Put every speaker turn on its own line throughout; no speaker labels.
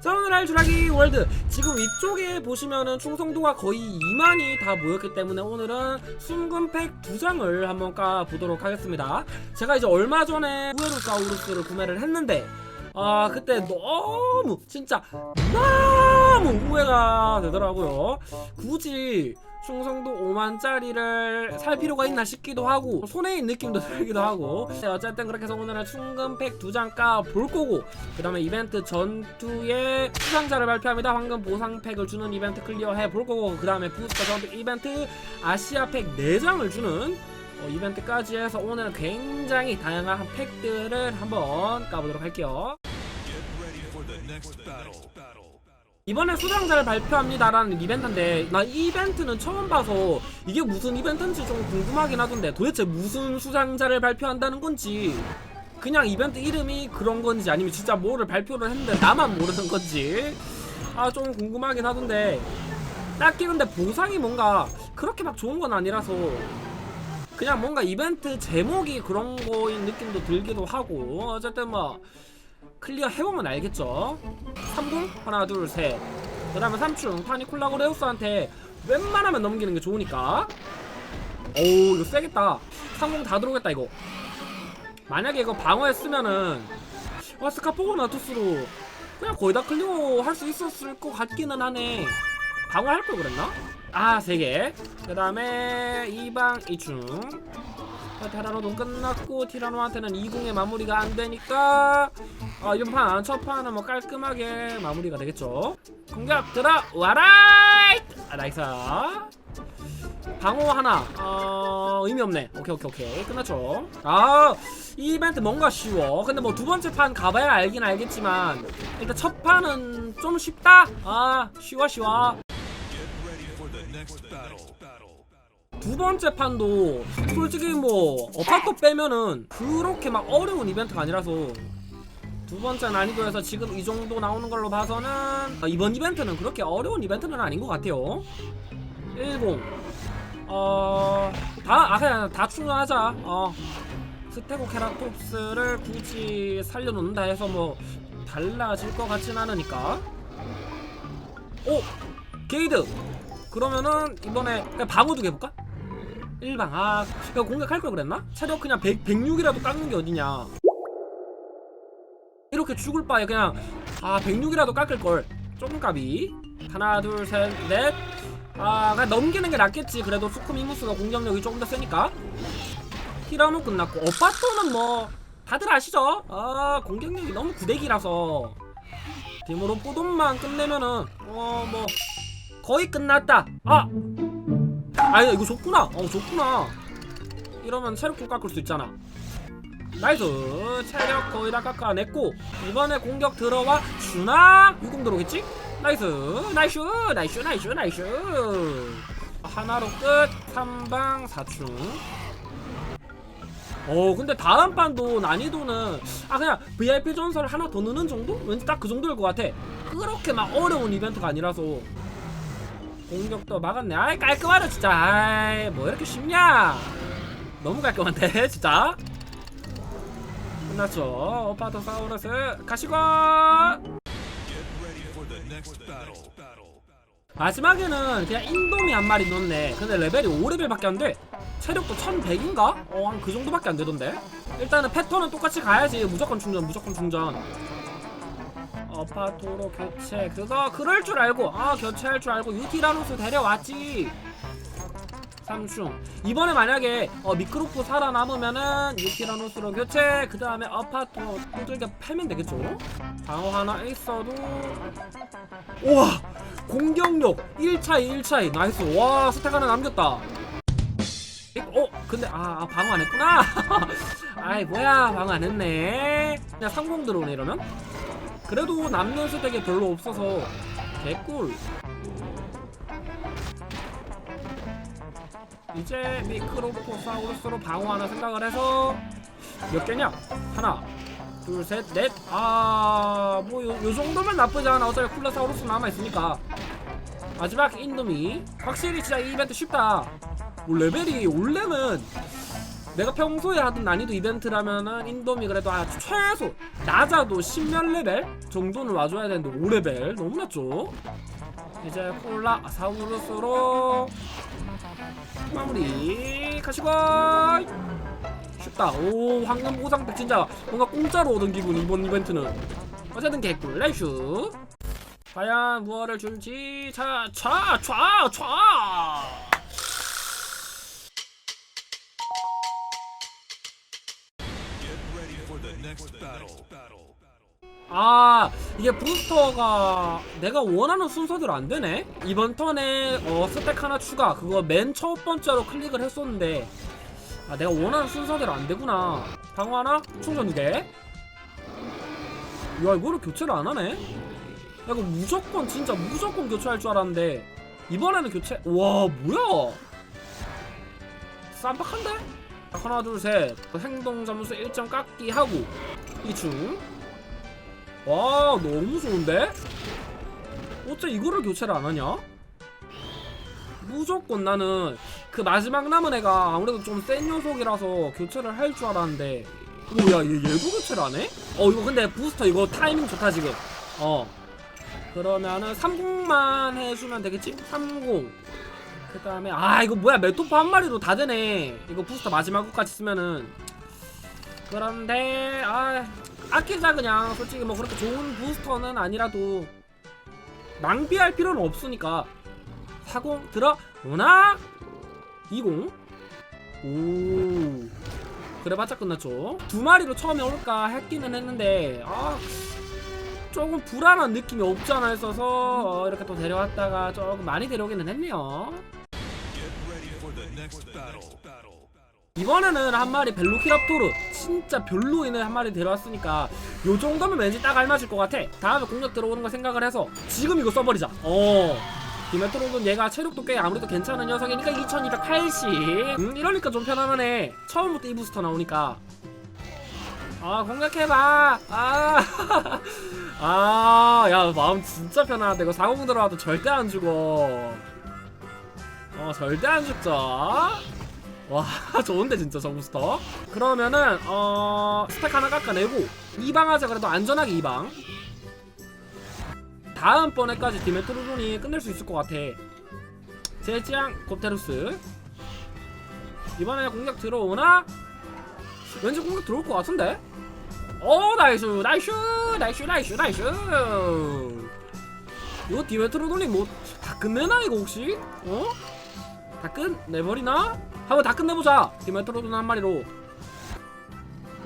자 오늘 할 주라기 월드. 지금 위쪽에 보시면은 충성도가 거의 2만이 다 모였기 때문에 오늘은 순금팩 두 장을 한번 까보도록 하겠습니다. 제가 이제 얼마 전에 후에로사우루스를 구매를 했는데 아 그때 너무 진짜 너무 후회가 되더라고요. 굳이 충성도 5만짜리를 살 필요가 있나 싶기도 하고 손해인 느낌도 들기도 하고. 네, 어쨌든 그렇게 해서 오늘은 충금팩 두 장 까 볼 거고 그 다음에 이벤트 전투에 수상자를 발표합니다. 황금 보상팩을 주는 이벤트 클리어해 볼 거고 그 다음에 부스터 전투 이벤트 아시아팩 4장을 주는 어, 이벤트까지 해서 오늘은 굉장히 다양한 팩들을 한번 까보도록 할게요 이번에 수상자를 발표합니다라는 이벤트인데 나 이 이벤트는 처음 봐서 이게 무슨 이벤트인지 좀 궁금하긴 하던데 도대체 무슨 수상자를 발표한다는 건지 그냥 이벤트 이름이 그런 건지 아니면 진짜 뭐를 발표를 했는데 나만 모르는 건지 아 좀 궁금하긴 하던데. 딱히 근데 보상이 뭔가 그렇게 막 좋은 건 아니라서 그냥 뭔가 이벤트 제목이 그런 거인 느낌도 들기도 하고 어쨌든 뭐 클리어 해보면 알겠죠? 30 하나 둘셋. 그 다음에 3충. 파니콜라고 레우스한테 웬만하면 넘기는 게 좋으니까. 오 이거 세겠다. 30다 들어오겠다 이거. 만약에 이거 방어했으면은 와 스카포고 나투스로 그냥 거의 다 클리어 할 수 있었을 것 같기는 하네. 방어할 걸 그랬나? 아 3개. 그 다음에 2방 2충 테라노도 끝났고 티라노한테는 2궁의 마무리가 안 되니까 어, 이번 판, 첫 판은 뭐 깔끔하게 마무리가 되겠죠. 공격 들어와라! 아, 나이스. 방어 하나, 어, 의미 없네. 오케이, 오케이, 오케이. 끝났죠. 아, 이 이벤트 뭔가 쉬워. 근데 뭐 두 번째 판 가봐야 알긴 알겠지만, 일단 첫 판은 좀 쉽다? 아, 쉬워, 쉬워. 두 번째 판도 솔직히 뭐 어파트 빼면은 그렇게 막 어려운 이벤트가 아니라서 두 번째 난이도에서 지금 이 정도 나오는 걸로 봐서는 아, 이번 이벤트는 그렇게 어려운 이벤트는 아닌 것 같아요 10 어... 다, 아 그냥 다 충전하자 어 스테고 케라톱스를 굳이 살려놓는다 해서 뭐 달라질 것 같진 않으니까 오! 게이드! 그러면은 이번에 방어 두개 해볼까? 1방. 아 그냥 공격할 걸 그랬나? 체력 그냥 100, 106이라도 깎는 게 어디냐. 이렇게 죽을 바에 그냥 아 106이라도 깎을 걸. 조금 값이. 하나 둘 셋 넷. 아 그냥 넘기는 게 낫겠지. 그래도 수쿠미무스가 공격력이 조금 더 세니까. 티라노 끝났고. 어파토는 뭐 다들 아시죠? 아 공격력이 너무 구대기라서. 디모로 뽀돈만 끝내면은 어 뭐 거의 끝났다. 아 아니 이거 좋구나. 어 좋구나. 이러면 체력 좀 깎을 수 있잖아. 나이스. 체력 거의 다 깎아냈고 이번에 공격 들어와 주나? 60 들어오겠지? 나이스. 나이스. 나이스 나이스 나이스. 하나로 끝. 3방 4충 어 근데 다음 판도 난이도는 아 그냥 VIP 전설 하나 더 넣는 정도? 왠지 딱 그 정도일 것 같아. 그렇게 막 어려운 이벤트가 아니라서 공격도 막았네. 아이 깔끔하다 진짜. 아이 뭐 이렇게 쉽냐? 너무 깔끔한데 진짜? 끝났죠. 오파토사우루스 가시고! 마지막에는 그냥 인도미 한 마리 넣네. 근데 레벨이 5레벨밖에 안돼. 체력도 1100인가? 어 한 그 정도밖에 안 되던데? 일단은 패턴은 똑같이 가야지. 무조건 충전 무조건 충전 어파토로 교체. 그거 그럴 줄 알고. 아 교체할 줄 알고 유티라노스 데려왔지. 삼충 이번에 만약에 어, 미크로프 살아남으면은 유티라노스로 교체. 그 다음에 어파토 두들겨 패면 되겠죠? 방어 하나 있어도. 우와! 공격력 1차이 1차이. 나이스. 와 스택 하나 남겼다. 어 근데 아, 아 방어 안 했구나. 아이 뭐야. 방어 안 했네. 그냥 상공 들어오네 이러면 그래도 남는 스택이 별로 없어서 개꿀. 이제 미크로포사우루스로 방어하나 생각을 해서 몇 개냐? 하나 둘 셋 넷 아뭐 요, 요 정도면 나쁘지 않아. 어차피 쿨라사우루스 남아있으니까. 마지막 인도미 확실히 진짜 이 이벤트 쉽다. 뭐 레벨이 원래는 내가 평소에 하던 난이도 이벤트라면은 인돔이 그래도 아 최소 낮아도 10몇 레벨 정도는 와줘야 되는데 5레벨? 너무 낮죠? 이제 콜라 사우루스로 마무리. 가시고. 쉽다. 오 황금 보상팩 진짜 뭔가 공짜로 얻은 기분 이번 이벤트는. 어쨌든 개꿀. 라이슈 과연 무엇을 줄지. 차차차차 아 이게 부스터가 내가 원하는 순서대로 안 되네? 이번 턴에 어 스택 하나 추가. 그거 맨 첫 번째로 클릭을 했었는데. 아 내가 원하는 순서대로 안 되구나. 방어 하나? 충전 두개. 야 이거를 교체를 안 하네? 야 이거 무조건 진짜 무조건 교체할 줄 알았는데. 이번에는 교체 와 뭐야? 쌈박한데? 하나 둘셋. 행동 점수 1점 깎기 하고. 이중 와 너무 좋은데? 어째 이거를 교체를 안 하냐? 무조건 나는 그 마지막 남은 애가 아무래도 좀 센 녀석이라서 교체를 할 줄 알았는데 오야 얘, 얘도 교체를 안 해? 어 이거 근데 부스터 이거 타이밍 좋다 지금 어 그러면은 30만 해주면 되겠지? 30 그 다음에 아 이거 뭐야 메토프 한 마리로 다 되네 이거 부스터 마지막 것까지 쓰면은 그런데 아 아끼자 그냥. 솔직히 뭐 그렇게 좋은 부스터는 아니라도 낭비할 필요는 없으니까. 40 들어오나? 20 오. 그래봤자 끝났죠. 두 마리로 처음에 올까 했기는 했는데 아 조금 불안한 느낌이 없지 않아 있어서 어, 이렇게 또 데려왔다가 조금 많이 데려오기는 했네요 이번에는 한 마리 벨로키랍토르 진짜 별로인 애한 마리 데려왔으니까 요 정도면 왠지 딱 알맞을 것 같아. 다음에 공격 들어오는 거 생각을 해서 지금 이거 써버리자. 어. 디메트로는 얘가 체력도 꽤 아무래도 괜찮은 녀석이니까 2280 음 이러니까 좀 편안하네. 처음부터 이 부스터 나오니까. 아 공격해봐. 아 아 야 마음 진짜 편안하다 이거 40 들어와도 절대 안 죽어. 어 절대 안 죽죠 와 좋은데 진짜 저 부스터 그러면은 어 스택 하나 깎아내고 이방 하자 그래도 안전하게 이방 다음번에까지 디메트로돈이 끝낼 수 있을 것 같아 제지앙 곱테루스 이번에 공격 들어오나? 왠지 공격 들어올 것 같은데? 오 나이스 나이스 나이스 나이스 나이스 이거 디메트로돈이 뭐 다 끝내나 이거 혹시? 어? 다 끝내버리나? 한번 다 끝내보자. 디메트로돈 한 마리로.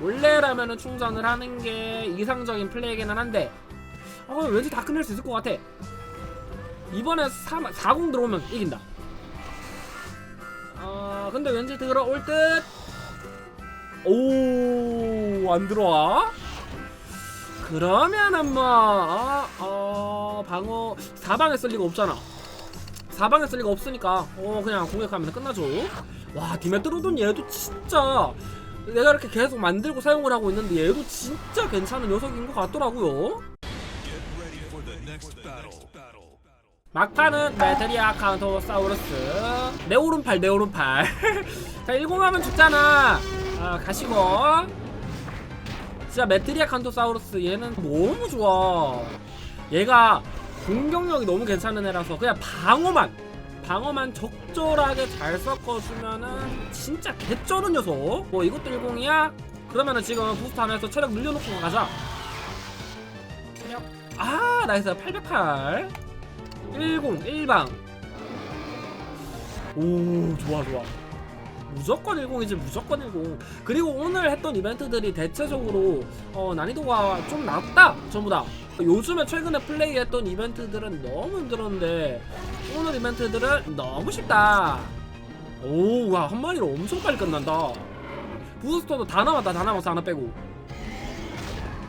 원래라면은 충전을 하는 게 이상적인 플레이기는 한데 어 왠지 다 끝낼 수 있을 것 같아. 이번에 3, 40 들어오면 이긴다. 아 근데 왠지 들어올 듯 오 안 들어와? 그러면은 뭐 어, 어, 방어 사방에 쓸 리가 없잖아 사방에 쓸 리가 없으니까. 어 그냥 공격하면 끝나죠. 와 디메트로돈 얘도 진짜 내가 이렇게 계속 만들고 사용을 하고 있는데 얘도 진짜 괜찮은 녀석인 것 같더라고요. 막판은 메테리아 카운터사우루스. 내 오른팔 내 오른팔. 자 10하면 죽잖아. 아 가시고. 진짜 메테리아 카운터사우루스 얘는 너무 좋아. 얘가 공격력이 너무 괜찮은 애라서 그냥 방어만 방어만 적절하게 잘 섞어주면은 진짜 개쩌는 녀석. 뭐 이것도 10이야? 그러면은 지금 부스트 하면서 체력 늘려놓고 가자. 체력. 아 나이스. 808 10 1방. 오 좋아 좋아 무조건 10이지 무조건 10 그리고 오늘 했던 이벤트들이 대체적으로 어, 난이도가 좀 낮다 전부 다. 요즘에 최근에 플레이했던 이벤트들은 너무 힘들었는데 오늘 이벤트들은 너무 쉽다. 오와 한 마리로 엄청 빨리 끝난다. 부스터도 다 남았다 다 남았어 하나 빼고.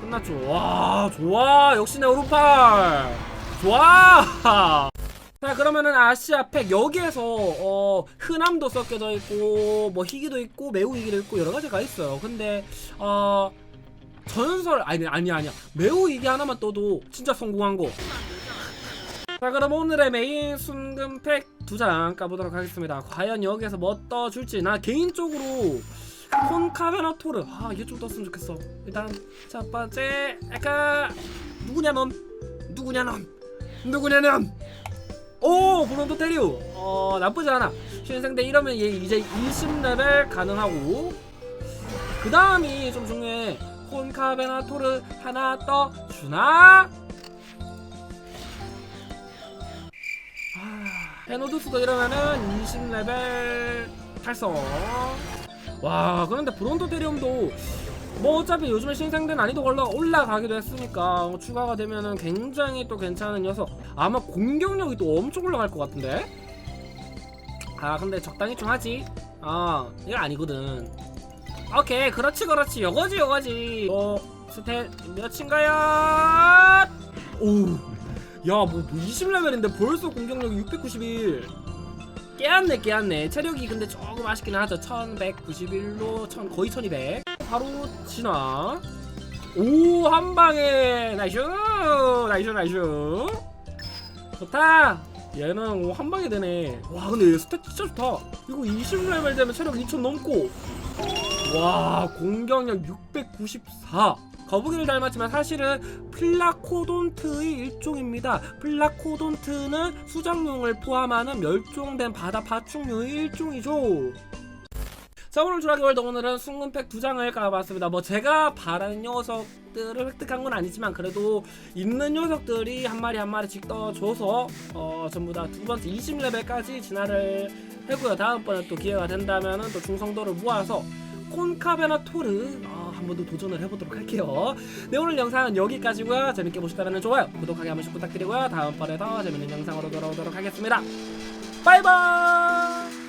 끝났죠. 와 좋아. 역시 내 오른팔. 좋아 자 그러면은 아시아 팩 여기에서 어 흔함도 섞여져 있고 뭐 희귀도 있고 매우 희귀도 있고 여러 가지가 있어요. 근데 어 전설 아니 아니 아니야. 매우 희귀 하나만 떠도 진짜 성공한 거. 자 그럼 오늘의 메인 순금 팩 두 장 까보도록 하겠습니다. 과연 여기에서 뭐 떠줄지. 나 개인적으로 콘카베나토르. 아 이게 좀 떴으면 좋겠어. 일단 첫 번째 아까 누구냐 넌 누구냐 넌 누구냐 넌 오 브론토 테리오 어 나쁘지 않아. 신생대 이러면 얘 이제 20레벨 가능하고. 그 다음이 좀 중요해. 콘카베나토르 하나 떠 주나? 아, 헤노두스도 이러면은 20레벨 달성. 와 그런데 브론토 테리움도 뭐 어차피 요즘에 신생된 난이도 올라 올라가기도 했으니까 어, 추가가 되면은 굉장히 또 괜찮은 녀석. 아마 공격력이 또 엄청 올라갈 것 같은데? 아 근데 적당히 좀 하지. 아 이거 아니거든. 오케이 그렇지 그렇지. 요거지 요거지. 어 스탯 몇인가요? 오야뭐 20레벨인데 벌써 공격력이 691 깨웠네 깨웠네. 체력이 근데 조금 아쉽긴 하죠. 1191로 1000, 거의 1200 바로 진화 오 한방에. 나이슈 나이슈 나이슈 좋다. 얘는 오, 한방에 되네. 와 근데 얘 스탯 진짜 좋다. 이거 20레벨 되면 체력 2000 넘고. 와 공격력 694 거북이를 닮았지만 사실은 플라코돈트의 일종입니다. 플라코돈트는 수정용을 포함하는 멸종된 바다 파충류의 일종이죠. 자 오늘 주라기 월드 오늘은 순금팩 두 장을 까봤습니다. 뭐 제가 바라는 녀석들을 획득한 건 아니지만 그래도 있는 녀석들이 한 마리 한 마리씩 떠줘서 어 전부 다 두 번째 20레벨까지 진화를 했고요. 다음번에 또 기회가 된다면은 또 중성도를 모아서 콘카베나 토르 아, 한번 더 도전을 해보도록 할게요. 네 오늘 영상은 여기까지고요. 재밌게 보셨다면 좋아요, 구독하기 한 번씩 부탁드리고요. 다음번에 더 재밌는 영상으로 돌아오도록 하겠습니다. 바이바이.